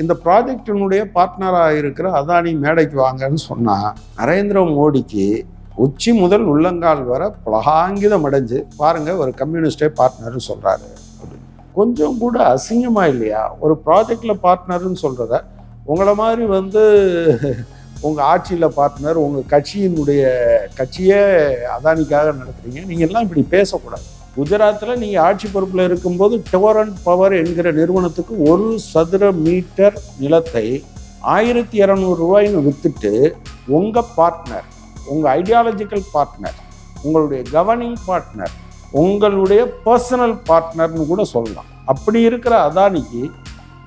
இந்த ப்ராஜெக்டினுடைய பார்ட்னராக இருக்கிற அதானி மேடைக்கு வாங்கன்னு சொன்னால் நரேந்திர மோடிக்கு உச்சி முதல் உள்ளங்கால் வர பலகாங்கிதம் அடைஞ்சு பாருங்க ஒரு கம்யூனிஸ்டே பார்ட்னர்னு சொல்கிறாரு அப்படின்னு கொஞ்சம் கூட அசிங்கமாக இல்லையா? ஒரு ப்ராஜெக்டில் பார்ட்னர்னு சொல்கிறத உங்களை மாதிரி வந்து உங்கள் ஆட்சியில் பார்ட்னர் உங்கள் கட்சியினுடைய கட்சியே அதானிக்காக நடத்துகிறீங்க நீங்கள் எல்லாம் இப்படி பேசக்கூடாது. குஜராத்தில் நீங்கள் ஆட்சி பொறுப்பில் இருக்கும்போது டோரண்ட் பவர் என்கிற நிறுவனத்துக்கு ஒரு சதுர மீட்டர் நிலத்தை ஆயிரத்தி இரநூறு ரூபாய்னு விற்றுட்டு உங்கள் பார்ட்னர் உங்கள் ஐடியாலஜிக்கல் பார்ட்னர் உங்களுடைய கவர்னிங் பார்ட்னர் உங்களுடைய பர்சனல் பார்ட்னர்னு கூட சொல்லலாம். அப்படி இருக்கிற அதானிக்கு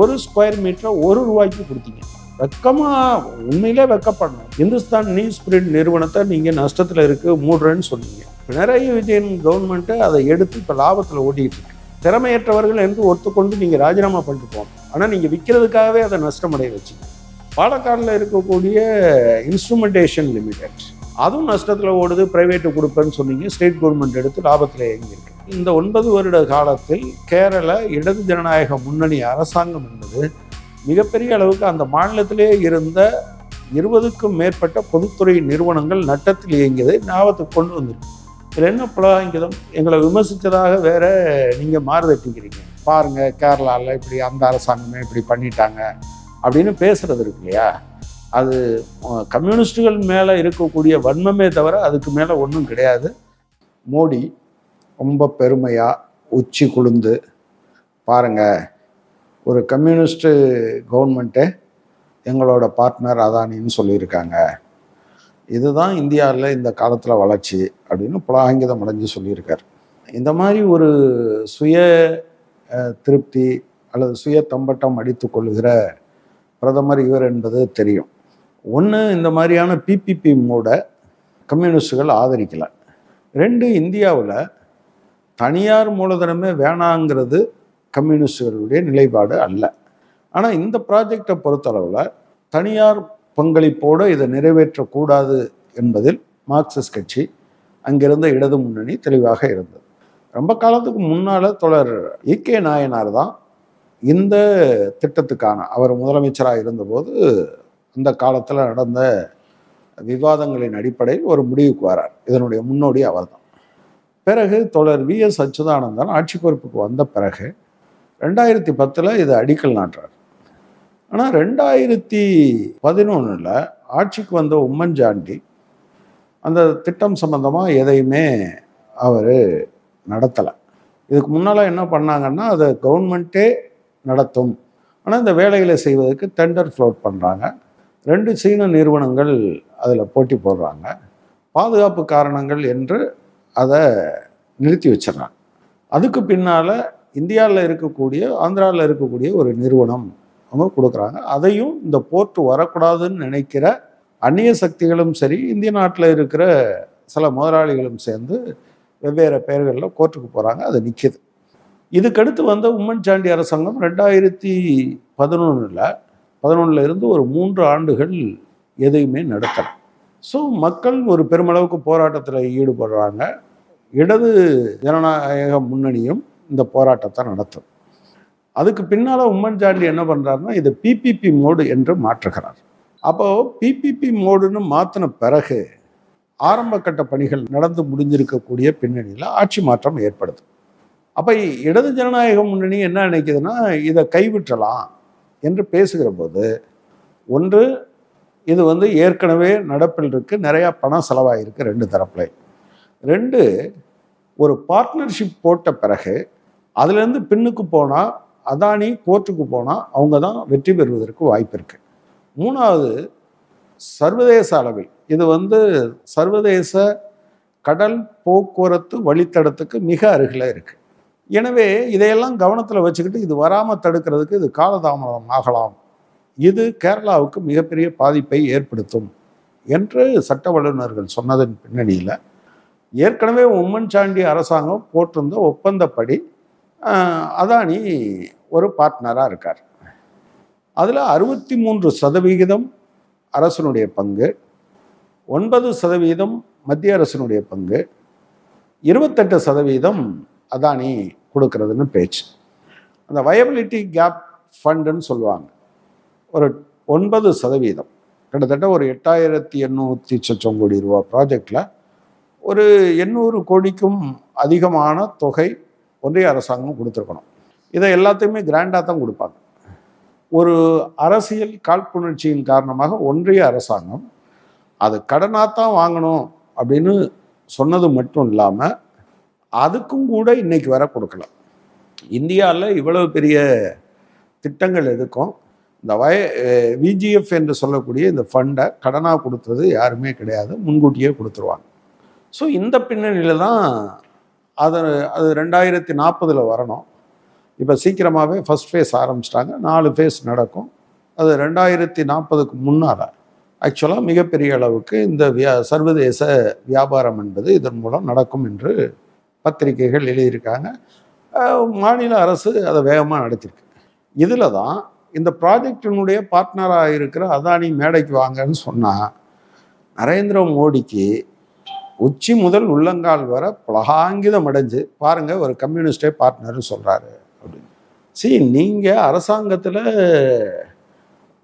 ஒரு ஸ்கொயர் மீட்டரை ஒரு ரூபாய்க்கு கொடுத்தீங்க. வெக்கமா உண்மையிலே வெக்கப்படணும். இந்துஸ்தான் நியூஸ் பிரிண்ட் நிறுவனத்தை நீங்கள் நஷ்டத்தில் இருக்கு மூடுறேன்னு சொன்னீங்க. பினராயி விஜயன் கவர்மெண்ட்டு அதை எடுத்து இப்போ லாபத்தில் ஓட்டிகிட்டு இருக்கு. திறமையற்றவர்கள் என்று ஒத்துக்கொண்டு நீங்கள் ராஜினாமா பண்ணிட்டு போகணும். ஆனால் நீங்கள் விற்கிறதுக்காகவே அதை நஷ்டமடைய வச்சுங்க பாலக்காடில் இருக்கக்கூடிய இன்ஸ்ட்ருமெண்டேஷன் லிமிடெட் அதுவும் நஷ்டத்தில் ஓடுது ப்ரைவேட்டு கொடுப்பேன்னு சொன்னீங்க ஸ்டேட் கவர்மெண்ட் எடுத்து லாபத்தில் இயங்கியிருக்கு. இந்த ஒன்பது வருட காலத்தில் கேரள இடது ஜனநாயக முன்னணி அரசாங்கம் என்பது மிகப்பெரிய அளவுக்கு அந்த மாநிலத்திலே இருந்த இருபதுக்கும் மேற்பட்ட பொதுத்துறை நிறுவனங்கள் நட்டத்தில் இயங்கியதை ஞாபகத்துக்கு கொண்டு வந்திருக்கு. இதில் என்ன புலகாங்கிதம்? எங்களை விமர்சித்ததாக வேற நீங்கள் மாறுதட்டிக்கிறீங்க. பாருங்கள் கேரளாவில் இப்படி அந்த அரசாங்கமே இப்படி பண்ணிட்டாங்க அப்படின்னு பேசுகிறது இருக்கு இல்லையா? அது கம்யூனிஸ்டுகள் மேலே இருக்கக்கூடிய வன்மமே தவிர அதுக்கு மேலே ஒன்றும் கிடையாது. மோடி ரொம்ப பெருமையாக உச்சி குளிந்து பாருங்கள் ஒரு கம்யூனிஸ்ட்டு கவர்மெண்ட்டே எங்களோட பார்ட்னர் அதானின்னு சொல்லியிருக்காங்க. இதுதான் இந்தியாவில் இந்த காலத்தில் வளர்ச்சி அப்படின்னு புலாங்கிதம் அடைஞ்சு சொல்லியிருக்கார். இந்த மாதிரி ஒரு சுய திருப்தி அல்லது சுய தம்பட்டம் அடித்து கொள்கிற பிரதமர் இவர் என்பது தெரியும். ஒன்று இந்த மாதிரியான பிபிபி மூட கம்யூனிஸ்டுகள் ஆதரிக்கலை. ரெண்டு இந்தியாவில் தனியார் மூலதனமே வேணாங்கிறது கம்யூனிஸ்டுகளுடைய நிலைப்பாடு அல்ல. ஆனால் இந்த ப்ராஜெக்டை பொறுத்தளவில் தனியார் பங்களிப்போடு இதை நிறைவேற்றக்கூடாது என்பதில் மார்க்சிஸ்ட் கட்சி அங்கிருந்த இடது முன்னணி தெளிவாக இருந்தது. ரொம்ப காலத்துக்கு முன்னால் தொடர் கே. நாயனார் தான் இந்த திட்டத்துக்கான அவர் முதலமைச்சராக இருந்தபோது அந்த காலத்தில் நடந்த விவாதங்களின் அடிப்படையில் ஒரு முடிவுக்கு வரார். இதனுடைய முன்னோடி அவர்தான். பிறகு தொடர் வி. எஸ். அச்சுதானந்தன் ஆட்சி பொறுப்புக்கு வந்த பிறகு ரெண்டாயிரத்தி பத்தில் இது அடிக்கல் நாட்டுறார். ஆனால் ரெண்டாயிரத்தி பதினொன்றில் ஆட்சிக்கு வந்த உம்மன்சாண்டி அந்த திட்டம் சம்பந்தமாக எதையுமே அவர் நடத்தலை. இதுக்கு முன்னால் என்ன பண்ணாங்கன்னா அதை கவர்மெண்ட்டே நடத்தும். ஆனால் இந்த வேலைகளை செய்வதற்கு டெண்டர் ஃப்ளோட் பண்ணுறாங்க ரெண்டு சீன நிறுவனங்கள் அதில் போட்டி போடுறாங்க. பாதுகாப்பு காரணங்கள் என்று அதை நிறுத்தி வச்சிடறாங்க. அதுக்கு பின்னால் இந்தியாவில் இருக்கக்கூடிய ஆந்திராவில் இருக்கக்கூடிய ஒரு நிறுவனம் அவங்க கொடுக்குறாங்க. அதையும் இந்த போர்ட் வரக்கூடாதுன்னு நினைக்கிற அந்நிய சக்திகளும் சரி இந்திய நாட்டில் இருக்கிற சில முதலாளிகளும் சேர்ந்து வெவ்வேறு பெயர்களில் கோர்ட்டுக்கு போகிறாங்க அது நிற்கிது இதுக்கடுத்து வந்த உம்மன்சாண்டி அரசாங்கம் ரெண்டாயிரத்தி பதினொன்றில் பதினொன்றில் இருந்து ஒரு மூன்று ஆண்டுகள் எதையுமே நடத்தலை. ஸோ மக்கள் ஒரு பெருமளவுக்கு போராட்டத்தில் ஈடுபடுறாங்க. இடது ஜனநாயக முன்னணியும் இந்த போராட்டத்தை நடத்தும். அதுக்கு பின்னால் உம்மன்சாண்டி என்ன பண்ணுறாருன்னா இதை பிபிபி மோடு என்று மாற்றுகிறார். அப்போது பிபிபி மோடுன்னு மாற்றின பிறகு ஆரம்ப கட்ட பணிகள் நடந்து முடிஞ்சிருக்கக்கூடிய பின்னணியில் ஆட்சி மாற்றம் ஏற்படுது. அப்போ இடது ஜனநாயக முன்னணி என்ன நினைக்குதுன்னா இதை கைவிற்றலாம் என்று பேசுகிற போது ஒன்று இது வந்து ஏற்கனவே நடப்பில் இருக்கு நிறையா பணம் செலவாகிருக்கு ரெண்டு தரப்புலையும். ரெண்டு ஒரு பார்ட்னர்ஷிப் போட்ட பிறகு அதுலேருந்து பின்னுக்கு போனால் அதானி கோர்ட்டுக்கு போனால் அவங்க தான் வெற்றி பெறுவதற்கு வாய்ப்பு இருக்குது மூணாவது சர்வதேச அளவில். இது வந்து சர்வதேச கடல் போக்குவரத்து வழித்தடத்துக்கு மிக அருகில் இருக்குது எனவே இதையெல்லாம் கவனத்தில் வச்சுக்கிட்டு இது வராமல் தடுக்கிறதுக்கு இது காலதாமதம் ஆகலாம். இது கேரளாவுக்கு மிகப்பெரிய பாதிப்பை ஏற்படுத்தும் என்று சட்ட வல்லுநர்கள் சொன்னதன் பின்னணியில் ஏற்கனவே உம்மன்சாண்டி அரசாங்கம் போட்டிருந்த ஒப்பந்தப்படி அதானி ஒரு பார்ட்னராக இருக்கார். அதில் அறுபத்தி மூன்று சதவிகிதம் அரசனுடைய பங்கு ஒன்பது சதவீதம் மத்திய அரசனுடைய பங்கு இருபத்தெட்டு சதவீதம் அதானி கொடுக்கறதுன்னு பேச்சு. அந்த வயபிலிட்டி கேப் ஃபண்டுன்னு சொல்லுவாங்க. ஒரு ஒன்பது சதவீதம் கிட்டத்தட்ட ஒரு எட்டாயிரத்தி எண்ணூற்றி சொச்சம் கோடி ரூபா ப்ராஜெக்டில் ஒரு எண்ணூறு கோடிக்கும் அதிகமான தொகை ஒன்றிய அரசாங்கம் கொடுத்துருக்கணும். இதை எல்லாத்தையுமே கிராண்டாக தான் கொடுப்பாங்க. ஒரு அரசியல் காழ்ப்புணர்ச்சியின் காரணமாக ஒன்றிய அரசாங்கம் அது கடனாக தான் வாங்கணும் அப்படின்னு சொன்னது மட்டும் இல்லாமல் அதுக்கும் கூட இன்னைக்கு வர கொடுக்கல இந்தியாவில் இவ்வளவு பெரிய திட்டங்கள் எதுக்கும்? இந்த வய விஜிஎஃப் என்று சொல்லக்கூடிய இந்த ஃபண்டை கடனாக கொடுத்தது யாருமே கிடையாது முன்கூட்டியே கொடுத்துருவாங்க. ஸோ இந்த பின்னணியில் தான் அது அது ரெண்டாயிரத்தி நாற்பதில் வரணும். இப்போ சீக்கிரமாகவே ஃபஸ்ட் ஃபேஸ் ஆரம்பிச்சிட்டாங்க. நாலு ஃபேஸ் நடக்கும். அது ரெண்டாயிரத்தி நாற்பதுக்கு முன்னால். ஆக்சுவலாக மிகப்பெரிய அளவுக்கு இந்த வியா சர்வதேச வியாபாரம் என்பது இதன் மூலம் நடக்கும் என்று பத்திரிகைகள் எழுதியிருக்காங்க. மாநில அரசு அதை வேகமாக நடத்திருக்கு இதில் தான் இந்த ப்ராஜெக்டினுடைய பார்ட்னராக இருக்கிற அதானி மேடைக்கு வாங்கன்னு சொன்னால் நரேந்திர மோடிக்கு உச்சி முதல் உள்ளங்கால் வர பலகாங்கிதம் அடைஞ்சு பாருங்கள் ஒரு கம்யூனிஸ்டே பார்ட்னர்னு சொல்கிறாரு அப்படின்னு. சி நீங்கள் அரசாங்கத்தில்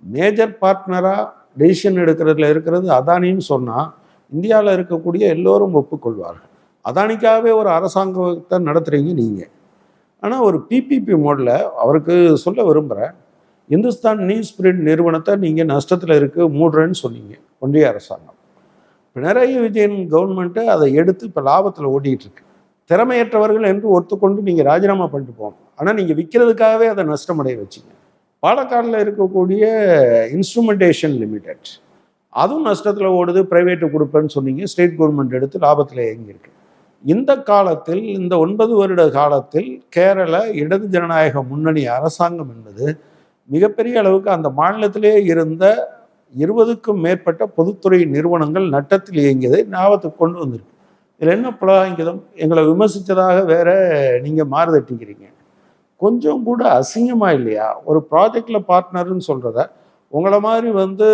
மேஜர் பார்ட்னராக டெசிஷன் எடுக்கிறதுல இருக்கிறது அதானின்னு சொன்னால் இந்தியாவில் இருக்கக்கூடிய எல்லோரும் ஒப்புக்கொள்வார்கள். அதானிக்காகவே ஒரு அரசாங்கத்தை நடத்துகிறீங்க நீங்கள் ஆனால் ஒரு பிபிபி மோடில் அவருக்கு சொல்ல விரும்புகிறேன் இந்துஸ்தான் நியூஸ் பிரிண்ட் நிறுவனத்தை நீங்கள் நஷ்டத்தில் இருக்குது மூடுறேன்னு சொன்னீங்க ஒன்றிய அரசாங்கம். பினராயி விஜயன் கவர்மெண்ட்டு அதை எடுத்து இப்போ லாபத்தில் ஓட்டிகிட்டு இருக்கு. திறமையற்றவர்கள் என்று ஒத்துக்கொண்டு நீங்கள் ராஜினாமா பண்ணிட்டு போகணும். ஆனால் நீங்கள் விற்கிறதுக்காகவே அதை நஷ்டமடைய வச்சிங்க. பாலக்காடில் இருக்கக்கூடிய இன்ஸ்ட்ருமெண்டேஷன் லிமிடெட் அதுவும் நஷ்டத்தில் ஓடுது ப்ரைவேட்டு கொடுப்பேன்னு சொன்னீங்க ஸ்டேட் கவர்மெண்ட் எடுத்து லாபத்தில் இயங்கியிருக்கு இந்த காலத்தில் இந்த ஒன்பது வருட காலத்தில் கேரள இடது ஜனநாயக முன்னணி அரசாங்கம் என்பது மிகப்பெரிய அளவுக்கு அந்த மாநிலத்திலே இருந்த இருபதுக்கும் மேற்பட்ட பொதுத்துறை நிறுவனங்கள் நட்டத்தில் இயங்கியதை ஞாபகத்துக்கு கொண்டு வந்திருக்கு. இதில் என்ன புலாங்கிதம் எங்களை விமர்சித்ததாக வேற நீங்கள் மாறுதட்டிக்கிறீங்க. கொஞ்சம் கூட அசிங்கமாக இல்லையா? ஒரு ப்ராஜெக்டில் பார்ட்னர்னு சொல்கிறத உங்களை மாதிரி வந்து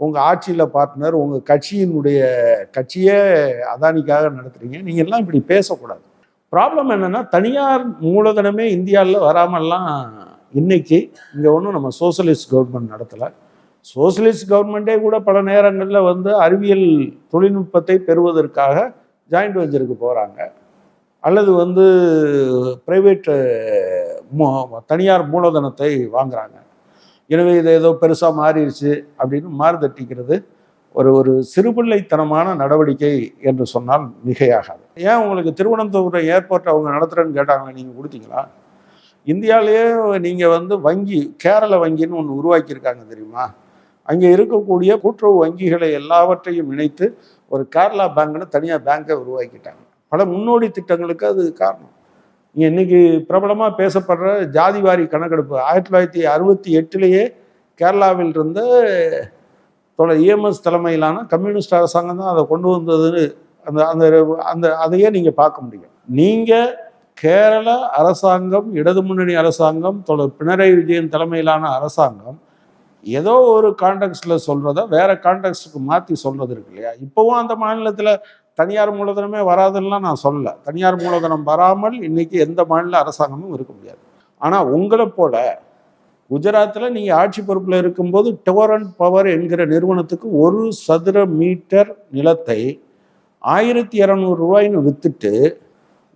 உங்கள் ஆட்சியில் பார்ட்னர் உங்கள் கட்சியினுடைய கட்சியே அதானிக்காக நடத்துகிறீங்க நீங்கள் எல்லாம் இப்படி பேசக்கூடாது. ப்ராப்ளம் என்னென்னா தனியார் மூலதனமே இந்தியாவில் வராமல்லாம் இன்னைக்கு இங்கே ஒன்றும் நம்ம சோசலிஸ்ட் கவர்மெண்ட் நடத்தலை. சோசியலிஸ்ட் கவர்மெண்ட்டே கூட பல நேரங்களில் வந்து அறிவியல் தொழில்நுட்பத்தை பெறுவதற்காக ஜாயிண்ட் வெஞ்சருக்கு போகிறாங்க அல்லது வந்து ப்ரைவேட் தனியார் மூலதனத்தை வாங்குறாங்க. எனவே இது ஏதோ பெருசாக மாறிடுச்சு அப்படின்னு மாறுதட்டிக்கிறது ஒரு ஒரு சிறுபிள்ளைத்தனமான நடவடிக்கை என்று சொன்னால் மிகையாகாது. ஏன் உங்களுக்கு திருவனந்தபுரம் ஏர்போர்ட் அவங்க நடத்துகிறேன்னு கேட்டாங்க நீங்கள் கொடுத்தீங்களா? இந்தியாவிலேயே நீங்கள் வந்து வங்கி கேரள வங்கின்னு ஒன்று உருவாக்கியிருக்காங்க தெரியுமா? அங்கே இருக்கக்கூடிய கூட்டுறவு வங்கிகளை எல்லாவற்றையும் இணைத்து ஒரு கேரளா பேங்க்னு தனியாக பேங்கை உருவாக்கிட்டாங்க. பல முன்னோடி திட்டங்களுக்கு அது காரணம். இங்கே இன்னைக்கு பிரபலமாக பேசப்படுற ஜாதிவாரி கணக்கெடுப்பு ஆயிரத்தி தொள்ளாயிரத்தி அறுபத்தி எட்டுலேயே கேரளாவில் இருந்த தொலை இஎம்எஸ் தலைமையிலான கம்யூனிஸ்ட் அரசாங்கம் தான் அதை கொண்டு வந்ததுன்னு அந்த அந்த அந்த அதையே நீங்கள் பார்க்க முடியும். நீங்கள் கேரள அரசாங்கம் இடது முன்னணி அரசாங்கம் தொலை பினராயி விஜயன் தலைமையிலான அரசாங்கம் ஏதோ ஒரு கான்டெக்ட்ஸில் சொல்கிறத வேற கான்டெக்ட்ஸுக்கு மாற்றி சொல்றது இருக்கு இல்லையா? இப்போவும் அந்த மாநிலத்தில் தனியார் மூலதனமே வராதுன்னெலாம் நான் சொல்லலை. தனியார் மூலதனம் வராமல் இன்றைக்கி எந்த மாநில அரசாங்கமும் இருக்க முடியாது. ஆனால் உங்களை போல குஜராத்தில் நீங்கள் ஆட்சி பொறுப்பில் இருக்கும்போது டோரண்ட் பவர் என்கிற நிறுவனத்துக்கு ஒரு சதுர மீட்டர் நிலத்தை ஆயிரத்தி இரநூறு ரூபாய்னு விற்றுட்டு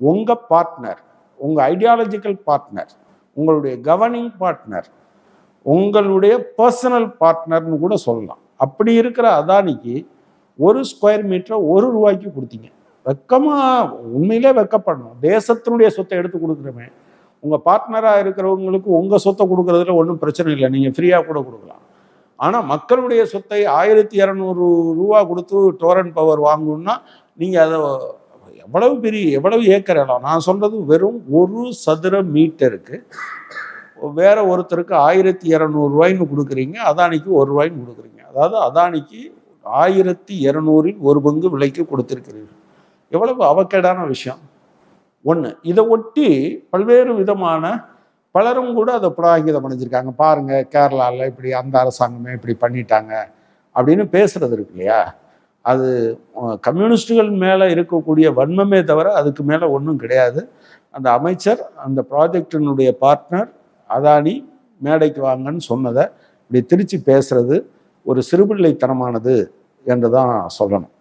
உங்கள் பார்ட்னர் உங்கள் ஐடியாலஜிக்கல் பார்ட்னர் உங்களுடைய கவர்னிங் பார்ட்னர் உங்களுடைய பர்சனல் பார்ட்னர்னு கூட சொல்லலாம். அப்படி இருக்கிற அதானிக்கு ஒரு ஸ்கொயர் மீட்டரை ஒரு ரூபாய்க்கு கொடுத்தீங்க. வெக்கமாக உண்மையிலே வெக்கப்படணும். தேசத்தினுடைய சொத்தை எடுத்து கொடுக்குறமே. உங்கள் பார்ட்னராக இருக்கிறவங்களுக்கு உங்கள் சொத்தை கொடுக்குறதுல ஒன்றும் பிரச்சனை இல்லை. நீங்கள் ஃப்ரீயாக கூட கொடுக்கலாம். ஆனால் மக்களுடைய சொத்தை ஆயிரத்தி இரநூறு ரூபா கொடுத்து டோரன் பவர் வாங்கணும்னா நீங்கள் அதை எவ்வளவு பெரிய எவ்வளவு ஏக்கர் இடம் நான் சொல்கிறது வெறும் ஒரு சதுர மீட்டருக்கு வேற ஒருத்தருக்கு ஆயிரத்தி இரநூறுவாய்னு கொடுக்குறீங்க அதானிக்கு ஒரு ரூபாய்ன்னு கொடுக்குறீங்க. அதாவது அதானிக்கு ஆயிரத்தி இரநூறில் ஒரு பங்கு விலைக்கு கொடுத்துருக்கிறீர்கள். எவ்வளவு அவக்கேடான விஷயம். ஒன்று இதை ஒட்டி பல்வேறு விதமான பலரும் கூட அதை புலாங்கிதம் அடைஞ்சிருக்காங்க. பாருங்க கேரளாவில் இப்படி அந்த அரசாங்கமே இப்படி பண்ணிட்டாங்க அப்படின்னு பேசுறது இருக்கு இல்லையா? அது கம்யூனிஸ்டுகள் மேலே இருக்கக்கூடிய வன்மமே தவிர அதுக்கு மேலே ஒன்றும் கிடையாது. அந்த அமைச்சர் அந்த ப்ராஜெக்டினுடைய பார்ட்னர் அதானி மேடைக்கு வாங்கன்னு சொன்னதை இப்படி திருச்சி பேசுறது ஒரு சிறுபிள்ளைத்தனமானது என்று தான் சொல்லணும்.